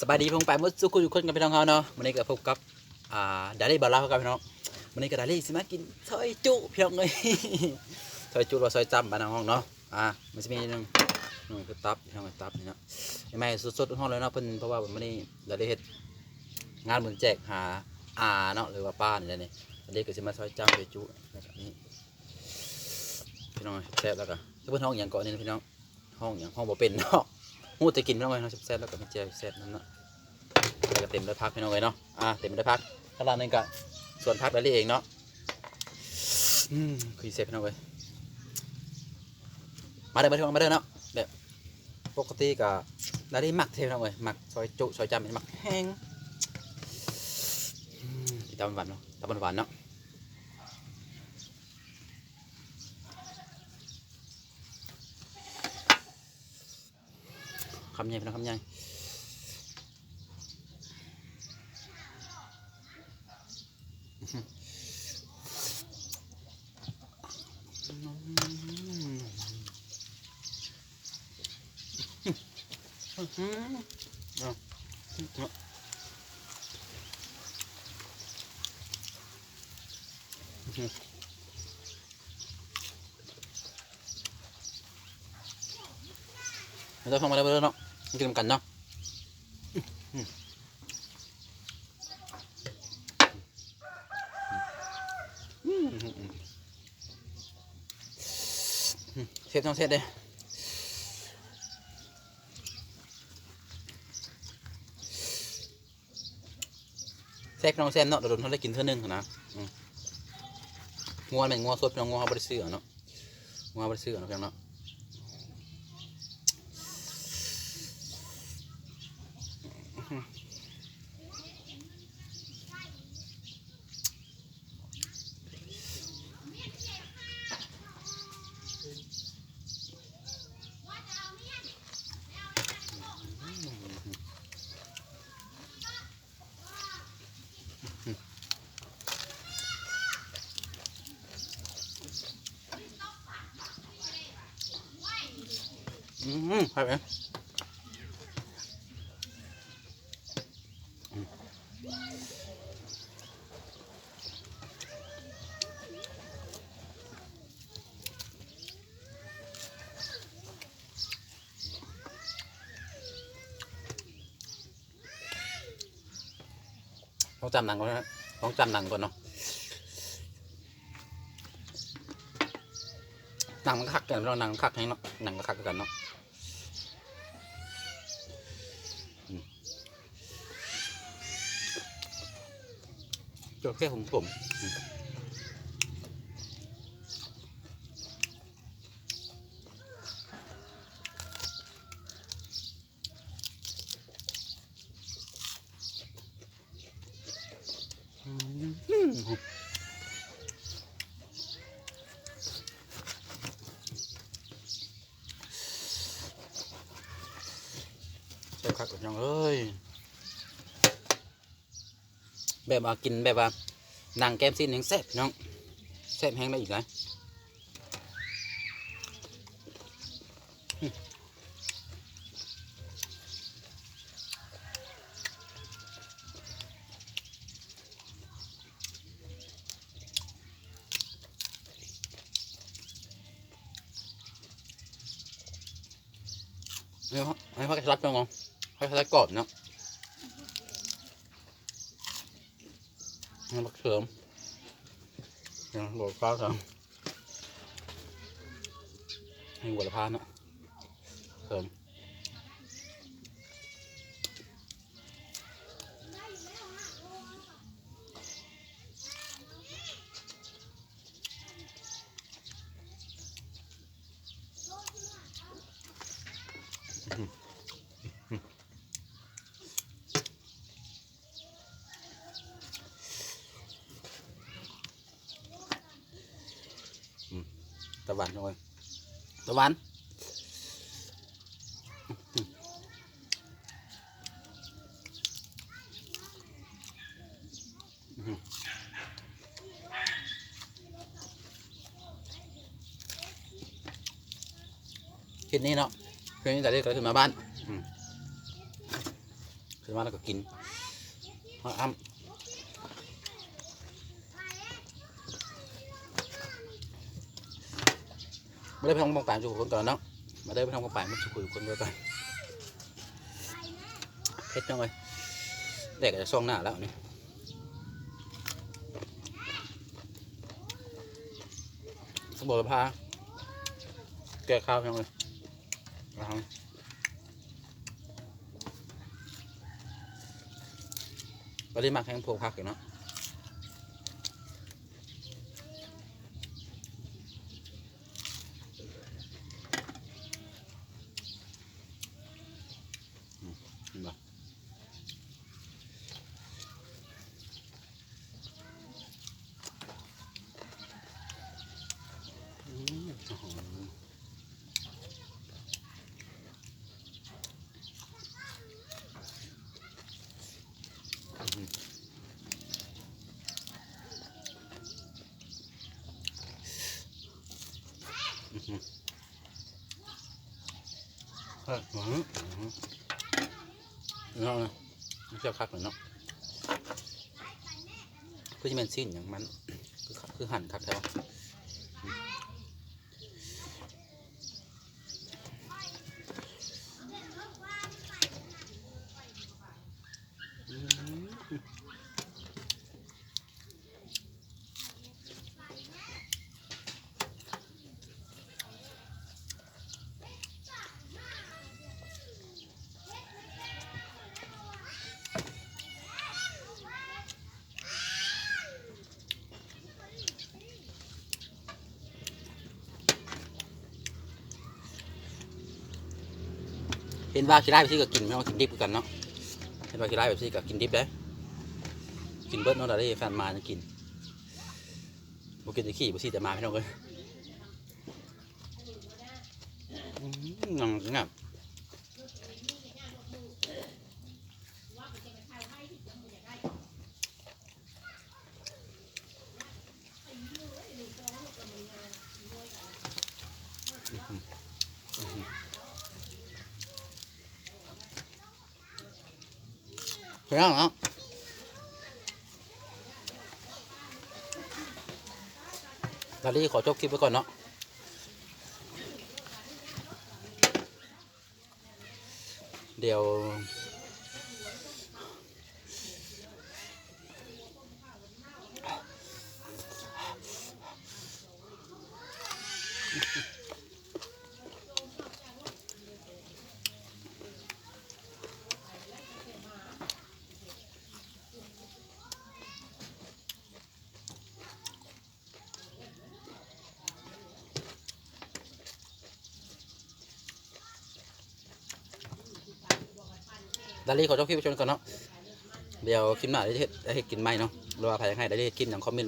สบายดีพงไปเมื่อสุขุทุกคนกับพี่น้องเขาเนาะวันนี้ก็พบกับอ่าดารี่บาร่ากับพี่น้องวันนี้ก็ดารี่สิมากินซอยจุพี่น้องเลยซอยจุหรือว่าซอยจำบ้านน้องเนาะอ่ามันจะมีหนึ่งหนึ่งคือตับพี่น้องตับนี่เนาะยังไม่สดๆห้องเลยเนาะเพิ่นเพราะว่าวันนี้ดารี่เฮ็ดงานเหมือนแจกหาอาเนาะหรือว่าป้านี่แหละนี่ดารี่ก็จะมาซอยจำซอยจุแบบนี้พี่น้องแซ่บแล้วก็เพิ่นห้องอย่างก่อนนี่พี่น้องห้องอย่างห้องบ่เป็นเนาะ หูจะกินพี่น้องเลยเนาะแซ่บๆแล้วก็มีเจียวแซ่บนั่นเนาะแล้วก็เต็มด้วยพักพี่น้องเลยเนาะอ่าเต็มด้วยพักข้างล่างนี่ก็ส่วนพักได้เองเนาะอืมคือเซ่บพี่น้องเลยมาเด้อมาเด้อมาเด้อเนาะแบบปกติก็ได้ได้หมักเทพี่น้องเลยหมักซอยจุซอยจำเป็นหมักแห้งอืมตาหวานเนาะตาหวานเนาะ คำใหญ่พี่น้องคำ กินกันเนาะเสร็จต้องเสร็จเลยแซ่บน้องแซมเนาะเดี๋ยวโดนเขาได้กินเท่านึงนะงัวแม่งงัวสดพี่น้องงัวเขาบริสุทธิ์เนาะงัวบริสุทธิ์เนาะพี่น้องเนาะ อืมครับเองต้องจำหนังก่อนนะต้องจำหนังก่อนเนาะหนังมันคักกันเราหนังคักให้เนาะหนังก็คักกันเนาะ จระเข้ผมผมอืมอืมใช่ครับน้องเอ้ยแบบว่ากินแบบว่า นังแก้มซีนแห้งแซ่บน้องแซ่บแห้งได้อีกไหมให้พักรัดน้องให้พักรัดกรอบเนาะ ชับจังงให้กระชับกรอบเนาะ nó bắt sớm rồi phá rồi hay gọi là pha nữa sớm tà vắn rồi tà vắn Khi này nó Khi này tại đây có thể mà bán ขึ้นมาแล้วก็กินมาอ้ำ ไม่ได้ไปทำกองป่ายจุกคนก่อนเนาะมาได้ไปทำกองป่ายมันจุคนก่อนเผ็ดจังเลยเด็กจะซ่องหน้าแล้วนี่สมบูรณ์พาแก้ข้าวจังเลยนะครับเราได้มาแข่งพวกพักอยู่เนาะอืมเห็นปะอืมโอ้โหอืมอืม เฮ้ยหวังเนาะม่ใช่คักเลยเนาะคือจะเป็นสิ้นอย่างมัน คือคือหั่นคักแถวเห็ นว่าขี้ไล่แบบซี่ก็กินไม่ว่ากินดิบคือกันเนาะเห็นว่าขี้ไล่แบบซี่ก็กินดิบได้กินเบิร์ดเนาะได้แฟนมาจะกินบุกินจะขี่บุซี่จะมาพี่น้องเลยอืมงามงา พี่น้องเนาะลาลีขอจบคลิปไว้ก่อนเนาะเดี๋ยว ดาลี่ขอจบคลิปไปชนก่อนเนาะเดี๋ยวคลิปหน้าได้เห็ดได้เฮ็ดกินไหมเนาะหรือว่าใครอยากให้ได้เห็ดกินอย่างคอมเมนต์